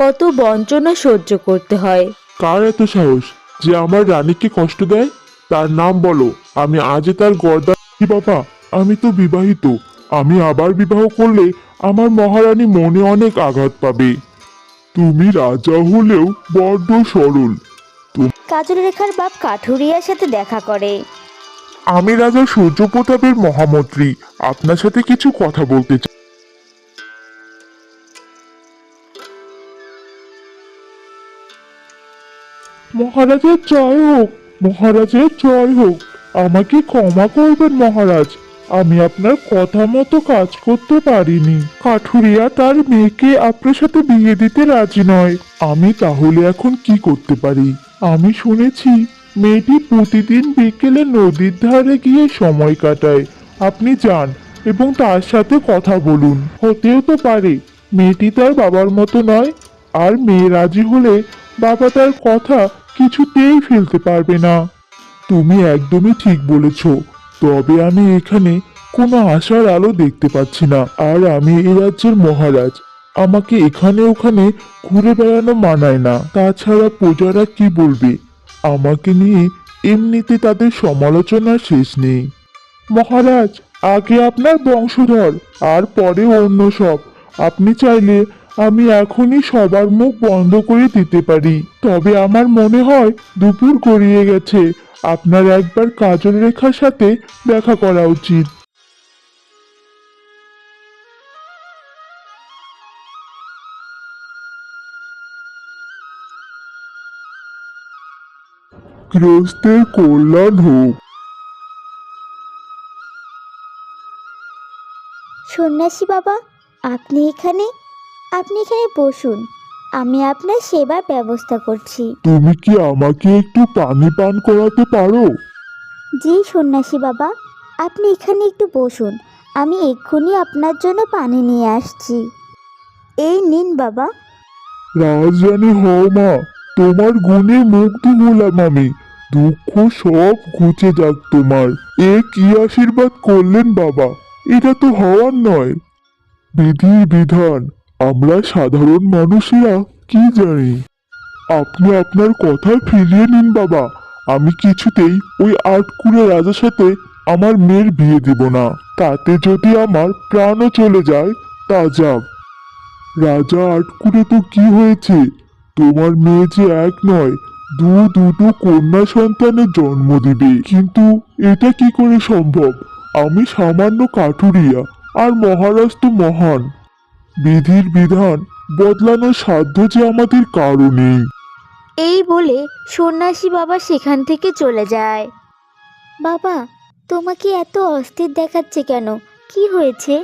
কত বঞ্চনা সহ্য করতে হয়। কার এত সাহস যে আমার রানীকে কষ্ট দেয়? তার নাম বলো আমি আজই তার গর্দা কি বাবা? আমি তো বিবাহিত। আমি আবার বিবাহ করলে আমার মহারানী মনে অনেক আঘাত পাবে। তুমি রাজা হলেও বড্ড সরল। কাজল রেখার বাপ কাঠুরিয়ার সাথে দেখা করে। আমি রাজা সূর্যপ্রতাপের মহামন্ত্রী। আপনার সাথে কিছু কথা বলতে চাই। মহারাজের জয় হোক, মহারাজের জয় হোক। আমাকে ক্ষমা করবেন মহারাজ, আমি আপনার কথা মতো কাজ করতে পারিনি। কাঠুরিয়া তার মেয়েকে আপনার সাথে বিয়ে দিতে রাজি নয়। আমি তাহলে এখন কি করতে পারি? আমি শুনেছি, মেয়েটি প্রতিদিন বিকেলে নদীর ধারে গিয়ে সময় কাটায়। আপনি যান এবং তার সাথে কথা বলুন। হতেও তো পারে, মেয়েটি তার বাবার মতো নয়, আর মেয়ে রাজি হলে বাবা তার কথা কিছুতেই ফেলতে পারবে না। তুমি একদমই ঠিক বলেছ, তবে আমি এখানে কোনো আশার আলো দেখতে পাচ্ছি না। আর আমি এই রাজ্যের মহারাজ, আমাকে এখানে ওখানে ঘুরে বেড়ানো মানায় না। তাছাড়া প্রজারা কি বলবে? আমাকে নিয়ে এমনিতে তাদের সমালোচনার শেষ নেই। মহারাজ, আগে আপনার বংশধর, আর পরে অন্য সব। আপনি চাইলে আমি এখনই সবার মুখ বন্ধ করে দিতে পারি। তবে আমার মনে হয় দুপুর গড়িয়ে গেছে। আপনার একবার কাজল রেখার সাথে দেখা করা উচিত। গৃহস্থের কল্যাণ হোক। সন্ন্যাসী বাবা আপনি এখানে? আপনি এখানে বসুন আমি আপনার সেবার ব্যবস্থা করছি। তুমি কি আমাকে একটু পানি পান করাতে পারো? জি সন্ন্যাসী বাবা আপনি এখানে একটু বসুন আমি এক্ষুনি আপনার জন্য পানি নিয়ে আসছি। এই নিন বাবা। রাজরানী হও মা তোমার গুণে মুগ্ধ হলাম আমি দুঃখ সব ঘুচে যাক তোমার। এ কি আশীর্বাদ করলেন বাবা? এটা তো হওয়ার নয়। বিধির বিধান। আমরা সাধারণ মানুষেরা, কি জানি? আপনি আপনার কথা ফিরিয়ে নিন বাবা। আমি কিছুতেই ওই আটকুড়ে রাজার সাথে আমার মেয়ের বিয়ে দেব না। তাতে যদি আমার প্রাণও চলে যায়, তা যাক। রাজা আটকুড়ে তো কি হয়েছে? তোমার মেয়ে যে এক নয়, দু দুটো কন্যা সন্তানের জন্ম দিবে। কিন্তু এটা কি করে সম্ভব? আমি সামান্য কাঠুরিয়া, আর মহারাজ তো মহান। বিধির বিধান বদলানোর সাধ্য যে আমাদের কারও নেই এই বলে সন্ন্যাসী বাবা সেখান থেকে চলে যায়। বাবা তোমাকে এত অস্থির দেখাচ্ছে কেন? কি হয়েছে?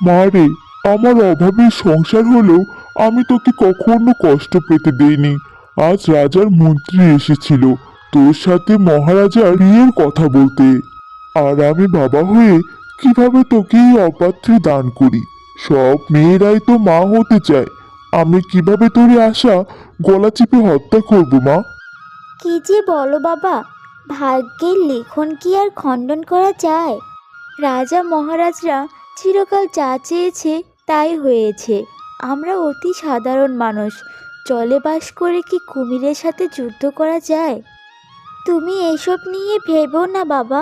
মারে আমার অভাবের সংসার হলেও আমি তোকে কখনো কষ্ট পেতে দেইনি। আজ রাজার মন্ত্রী এসেছিল তোর সাথে মহারাজার বিয়ের কথা বলতে। আর আমি বাবা হয়ে কীভাবে তোকে এই অপাত্রে দান করি? সব মেয়েরাই তো মা হতে চায়। আমি কীভাবে তোর আশা গলা চিপে হত্যা করব, মা? কি যে বলো বাবা, ভাগ্যের লেখন কি আর খণ্ডন করা যায়? রাজা মহারাজরা চিরকাল যা চেয়েছে তাই হয়েছে। আমরা অতি সাধারণ মানুষ, জলে বাস করে কি কুমিরের সাথে যুদ্ধ করা যায়? তুমি এসব নিয়ে ভেবো না বাবা,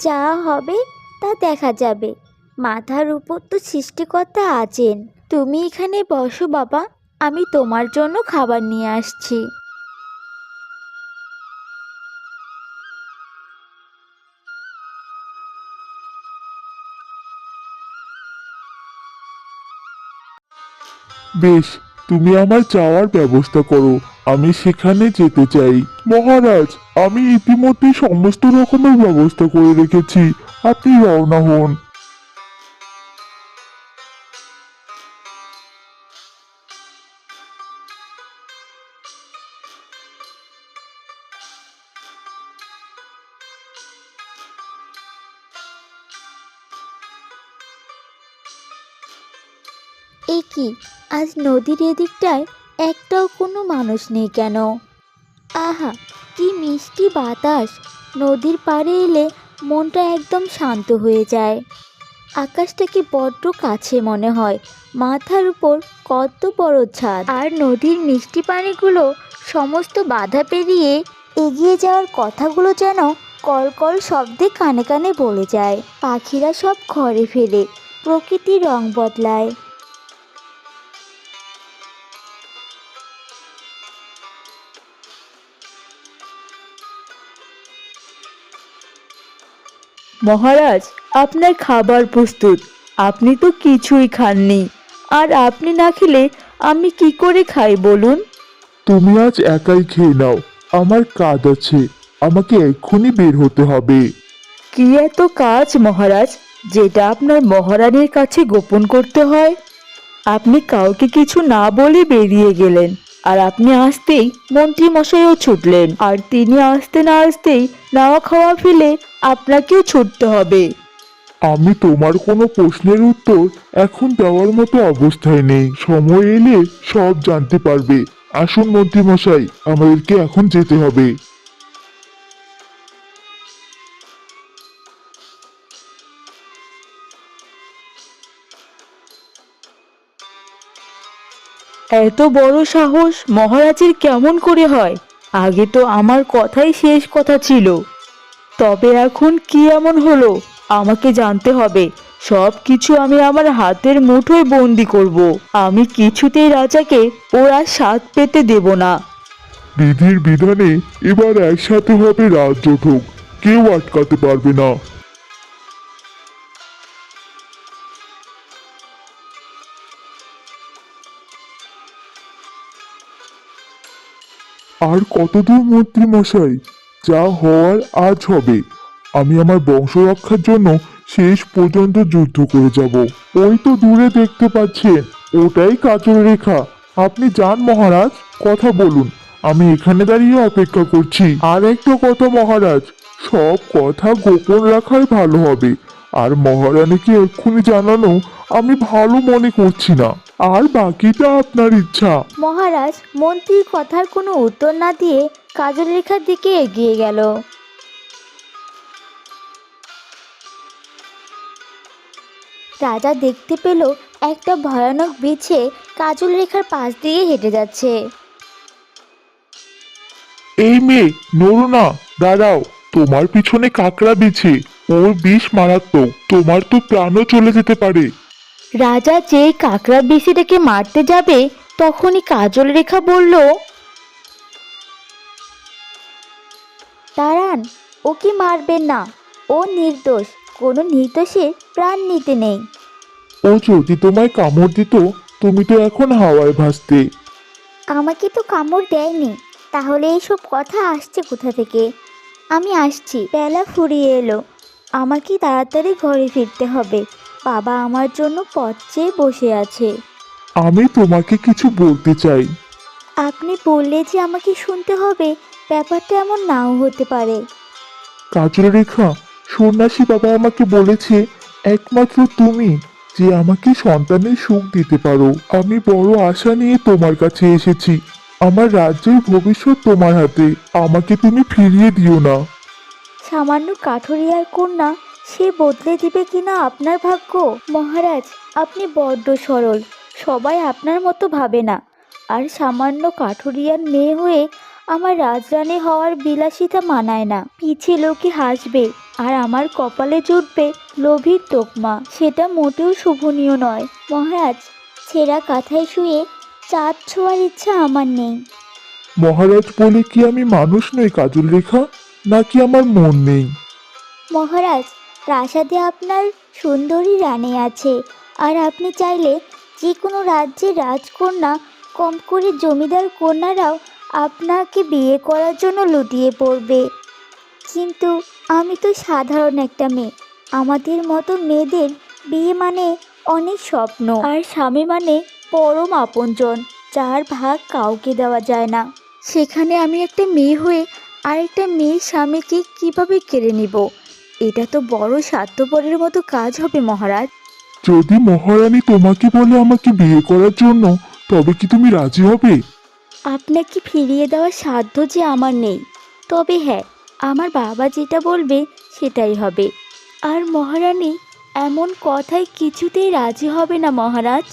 যা হবে তা দেখা যাবে। মাথার উপর তো সৃষ্টিকর্তা আছেন। তুমি এখানে বসো বাবা, আমি তোমার জন্য খাবার নিয়ে আসছি। বেশ, তুমি আমার যাওয়ার ব্যবস্থা করো, আমি সেখানে যেতে চাই। মহারাজ, আমি ইতিমধ্যে সমস্ত রকমের ব্যবস্থা করে রেখেছি। আপনি রওনা হন। এ কি, আজ নদীর এদিকটায় একটাও কোনো মানুষ নেই কেন? আহা, কি মিষ্টি বাতাস। নদীর পাড়ে এলে মনটা একদম শান্ত হয়ে যায়। আকাশটাকে বড্ড কাছে মনে হয়, মাথার উপর কত বড় ছাদ। আর নদীর মিষ্টি পানিগুলো সমস্ত বাধা পেরিয়ে এগিয়ে যাওয়ার কথাগুলো যেন কলকল শব্দে কানে কানে বলে যায়। পাখিরা সব ঘরে ফেরে প্রকৃতির রং বদলায়। মহারাজ আপনার খাবার প্রস্তুত। আপনি তো কিছুই খাননি। আর আপনি না খেলে আমি কি করে খাই বলুন? তুমি আজ একাই খেয়ে নাও। আমার কাজ আছে। আমাকে এক্ষুনি বের হতে হবে। কি এত কাজ মহারাজ যেটা আপনার মহারানীর কাছে গোপন করতে হয়? আপনি কাউকে কিছু না বলে বেরিয়ে গেলেন। আর আপনি আসতেই মন্ত্রী মশাইও ছুটলেন। আর তিনি আসতে না আসতেই নাওয়া খাওয়া ফেলে আপনাকেও ছুটতে হবে। আমি তোমার কোনো প্রশ্নের উত্তর এখন দেওয়ার মতো অবস্থায় নেই। সময় এলে সব জানতে পারবে। আসুন মন্ত্রী মশাই আমাদেরকে এখন যেতে হবে। এত বড় সাহস মহারাজের কেমন করে হয়? আগে তো আমার কথাই শেষ কথা ছিল। তবে এখন কি এমন হলো? আমাকে জানতে হবে। সব কিছু আমি আমার হাতের মুঠোয় বন্দি করব। আমি কিছুতেই রাজাকে ওরা স্বাদ পেতে দেব না। বিধির বিধানে এবার একসাথে হবে রাজ্য কেউ আটকাতে পারবে না। আর কতদূর মন্ত্রী মশাই, যা হওয়ার আজ হবে। আমি আমার বংশ রক্ষার জন্য শেষ পর্যন্ত যুদ্ধ করে যাব। ওই তো দূরে দেখতে পাচ্ছেন ওটাই কাজল রেখা। আপনি যান মহারাজ, কথা বলুন। আমি এখানে দাঁড়িয়ে অপেক্ষা করছি। আর একটা কথা মহারাজ, সব কথা গোপন রাখাই ভালো হবে। আর মহারানীকে এক্ষুনি জানানো আমি ভালো মনে করছি না। আর বাকিটা আপনার ইচ্ছা। মহারাজ মন্ত্রীর কথার কোনো উত্তর না দিয়ে কাজল রেখার দিকে এগিয়ে গেল। রাজা দেখতে পেল একটা ভয়ানক বিছে কাজল রেখার পাশ দিয়ে হেঁটে যাচ্ছে। এই মেয়ে নড়ো না দাঁড়াও। তোমার পিছনে কাকড়া বিছে। ওর বিষ মারাত্মক। তোমার তো প্রাণও চলে যেতে পারে। রাজা যেই কাকড়া বিশিটাকে মারতে যাবে তখনই কাজল রেখা বলল দাঁড়ান ওকে মারবেন না? ও নির্দোষ কোনো নির্দোষের প্রাণ নিতে নেই। ও যদি তোমায় কামড় দিত তুমি তো এখন হাওয়ায় ভাসতে। আমাকে তো কামড় দেয়নি তাহলে এইসব কথা আসছে কোথা থেকে? আমি আসছি বেলা ফুরিয়ে এলো। আমাকে তাড়াতাড়ি ঘরে ফিরতে হবে। বাবা আমার জন্য পথ চেয়ে বসে আছে। আমি তোমাকে কিছু বলতে চাই। আপনি বললে যে আমাকে শুনতে হবে ব্যাপারটা এমন নাও হতে পারে। কাজল রেখা সন্ন্যাসী বাবা আমাকে বলেছে একমাত্র তুমি যে আমাকে সন্তানের সুখ দিতে পারো। আমি বড় আশা নিয়ে তোমার কাছে এসেছি। আমার রাজ্যের ভবিষ্যৎ তোমার হাতে। আমাকে তুমি ফিরিয়ে দিও না। সামান্য কাঠুরিয়ার কন্যা সে বদলে দিবে কিনা আপনার ভাগ্য? মহারাজ আপনি বড্ড সরল। সবাই আপনার মতো ভাবে না। আর সামান্য কাঠুরিয়ার মেয়ে হয়ে আমার রাজরানী হওয়ার বিলাসিতা মানায় না। পিছে লোকে হাসবে আর আমার কপালে জুটবে লোভীর তোকমা। সেটা মোটেও শুভনীয় নয়। মহারাজ ছেঁড়া কাঁথায় শুয়ে চাঁদ ছোঁয়ার ইচ্ছা আমার নেই। মহারাজ বলে কি আমি মানুষ নই কাজল রেখা? নাকি আমার মন নেই? মহারাজ প্রাসাদে আপনার সুন্দরী রানী আছে। আর আপনি চাইলে যে কোনো রাজ্যের রাজকন্যা, কম করে জমিদার কন্যারাও আপনাকে বিয়ে করার জন্য লুটিয়ে পড়বে। কিন্তু আমি তো সাধারণ একটা মেয়ে। আমাদের মতো মেয়েদের বিয়ে মানে অনেক স্বপ্ন। আর স্বামী মানে পরম আপনজন, যার ভাগ কাউকে দেওয়া যায় না। সেখানে আমি একটা মেয়ে হয়ে আরেকটা মেয়ের স্বামীকে কীভাবে কেড়ে নিব? এটা তো বড় স্বার্থপরের মতো কাজ হবে মহারাজ। যদি মহারানী তোমাকে বলে আমাকে বিয়ে করার জন্য তবে কি তুমি রাজি হবে? আপনাকে ফিরিয়ে দেওয়ার সাধ্য যে আমার নেই। তবে হ্যাঁ আমার বাবা যেটা বলবে সেটাই হবে। আর মহারানী এমন কথায় কিছুতেই রাজি হবে না মহারাজ।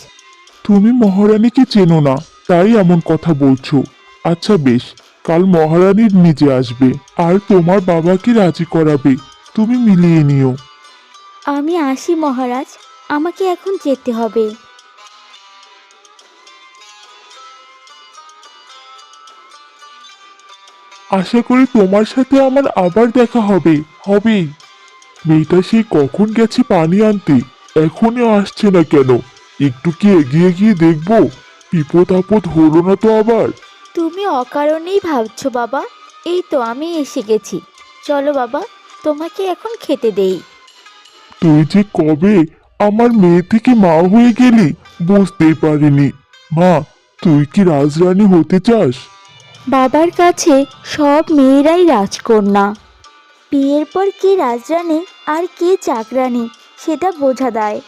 তুমি মহারানীকে চেনো না তাই এমন কথা বলছো। আচ্ছা বেশ কাল মহারানীর নিজে আসবে আর তোমার বাবাকে রাজি করাবে। তুমি মিলিয়ে নিও। আমি আসি মহারাজ আমাকে এখন যেতে হবে। আশা করি তোমার সাথে আমার আবার দেখা হবে হবেই। মেয়েটা সে কখন গেছে পানি আনতে এখনই আসছে না কেন? একটু কি এগিয়ে গিয়ে দেখব? বিপদ আপদ হলো না তো আবার? তুমি অকারণেই ভাবছ বাবা এই তো আমি এসে গেছি। চলো বাবা তোমাকে এখন খেতে দেই। তুই যে কবে আমার মেয়ে থেকে মা হয়ে গেলি বুঝতেই পারিনি। মা তুই কি রাজরানী হতে চাস? বাবার কাছে সব মেয়েরাই রাজকন্যা। বিয়ের পর কে রাজরানী আর কে চাকরানী সেটা বোঝা দেয়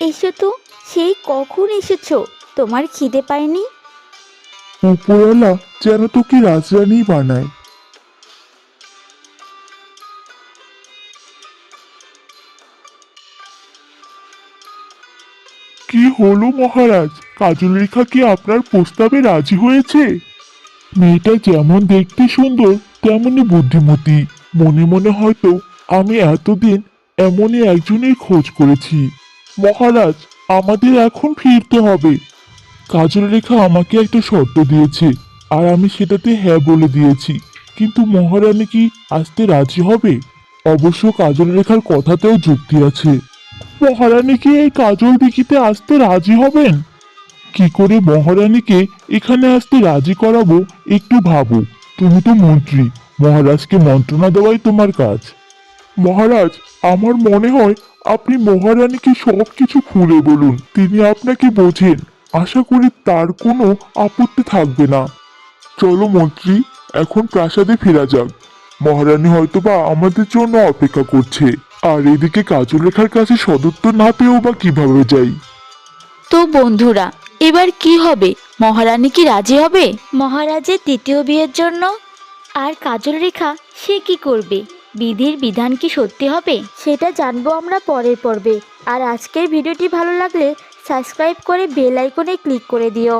এসো তো সেই কখন এসেছ? তোমার খিদে পায়নি? উপরওয়ালা যেন তোকে রাজরানী বানায়। হলো মহারাজ কাজলরেখা কি আপনার প্রস্তাবে রাজি হয়েছে? মেয়েটা যেমন দেখতে সুন্দর তেমনই বুদ্ধিমতী। মনে মনে হয়তো আমি এতদিন এমনই একজনের খোঁজ করেছি। মহারাজ, আমাদের এখন ফিরতে হবে। কাজল রেখা আমাকে একটা শর্ত দিয়েছে, আর আমি সেটাতে হ্যাঁ বলে দিয়েছি। কিন্তু মহারানী কি আসতে রাজি হবে? অবশ্য কাজল রেখার কথাতেও যুক্তি আছে। মহারানী কি এই কাজল দিঘিতে আসতে রাজি হবেন? কি করে মহারানীকে এখানে আসতে রাজি করাবো, একটু ভাবো। তুমি তো মন্ত্রী, মহারাজকে মন্ত্রণা দেওয়াই তোমার কাজ। মহারাজ, আমার মনে হয় আপনি মহারানীকে সব কিছু খুলে বলুন, তিনি আপনাকে বোঝেন। আশা করি তার কোনো আপত্তি থাকবে না। চলো মন্ত্রী, এখন প্রাসাদে ফেরা যাক। মহারানী হয়তোবা আমাদের জন্য অপেক্ষা করছে। আর এদিকে কাজল রেখার কাছে সদত্ব না পেয়েও বা কীভাবে যাই? তো বন্ধুরা এবার কি হবে? মহারানী কি রাজি হবে? মহারাজের তৃতীয় বিয়ের জন্য। আর কাজল রেখা সে কি করবে? বিধির বিধান কি সত্যি হবে? সেটা জানব আমরা পরের পর্বে। আর আজকের ভিডিওটি ভালো লাগলে সাবস্ক্রাইব করে বেল আইকনে ক্লিক করে দিও।